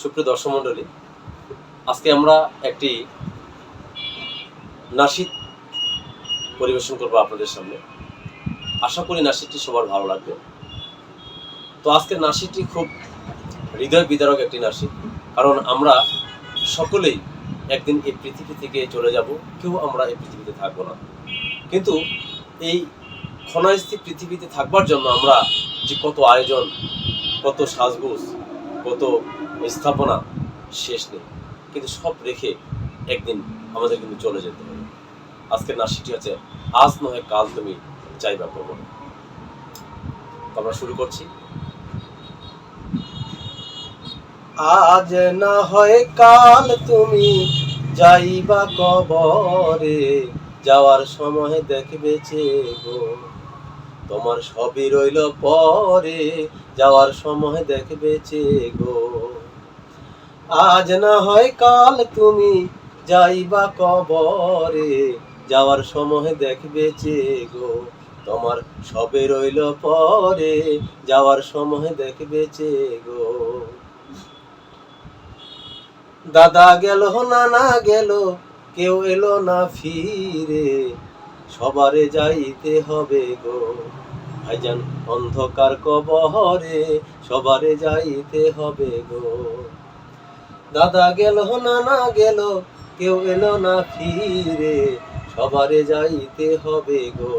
সুপ্রিয় দর্শক মণ্ডলী, আজকে আমরা একটি নাসিদ পরিবেশন করব আপনাদের সামনে। আশা করি নাসিদটি সবার ভালো লাগবে। তো আজকের নাসিদটি খুব হৃদয় বিদারক একটি নাসিদ কারণ আমরা সকলেই একদিন এই পৃথিবী থেকে চলে যাব, কেউ আমরা এই পৃথিবীতে থাকব না। কিন্তু এই ক্ষণাস্থির পৃথিবীতে থাকবার জন্য আমরা যে কত আয়োজন, কত সাজগোজ কত স্থাপনা শেষ নেই। কিন্তু সব রেখে একদিন আমাদের কিন্তু চলে যেতে হবে। আজকের নাসিটি হচ্ছে, আজ নয় কাল তুমি চাইবা প্রবণ আমরা শুরু করছি। আজ না হয় কাল তুমি যাইবা কবরে, যাওয়ার সময় দেখবে গো তোমার সবই রইল পরে, যাওয়ার সময় দেখবে গো। আজ না হয় কাল তুমি যাইবা কবরে, যাওয়ার সময় দেখবে গো। তোমার সবে রইল পরে, যাওয়ার সময় দেখবে গো। দাদা গেল, নানা গেল, কেউ এলো না ফিরে। সবারে যাইতে হবে গো। ভাইজান অন্ধকার কবহরে সবারে যাইতে হবে গো। দাদা গেল নানা গেল, কেউ এলো না ফিরে, সবারে যাইতে হবে গো।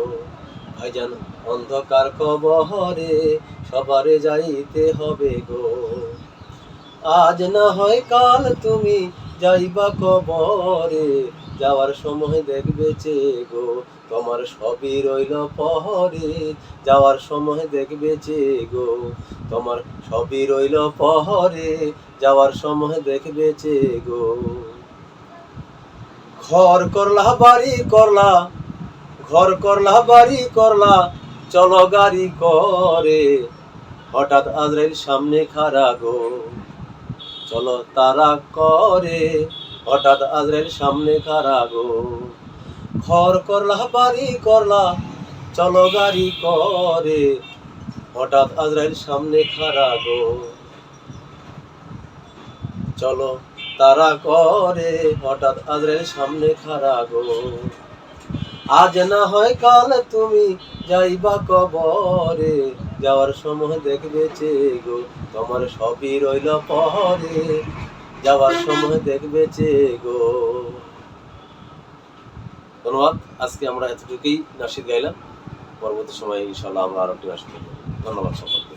ভাইজান অন্ধকার কবহরে সবারে যাইতে হবে গো। আজ না হয় কাল তুমি যাইবা কবরে যাওয়ার সময় দেখবে চে গো, তোমার সবই রইল পহরে। যাওয়ার সময় দেখবে চে গো, তোমার সবই রইল পহরে। যাওয়ার সময় দেখবে চে গো। ঘর করলা, বাড়ি করলা, ঘর করলা, বাড়ি করলা, চলো গাড়ি করে। হঠাৎ আজরাইল সামনে খারা গো, চলো তারা করে। হঠাৎ আজরাইল সামনে খারা গো। ঘর করলা বাড়ি করলা, চলো গাড়ি করে। হঠাৎ আজরাইল সামনে খারা গো। চলো তারা করে। হঠাৎ আজরাইল সামনে খারা গো। আজ না হয় কাল তুমি যাইবা কবরে। যাওয়ার সময় দেখবে চে গো, তোমার সবই রইল পরে। যাওয়ার সময় দেখবে চে গো। ধন্যবাদ, আজকে আমরা এতটুকুই নাসিদ গাইলাম। পরবর্তী সময় ইনশাল্লাহ আমরা আরও একটি নাসিদ। ধন্যবাদ সকল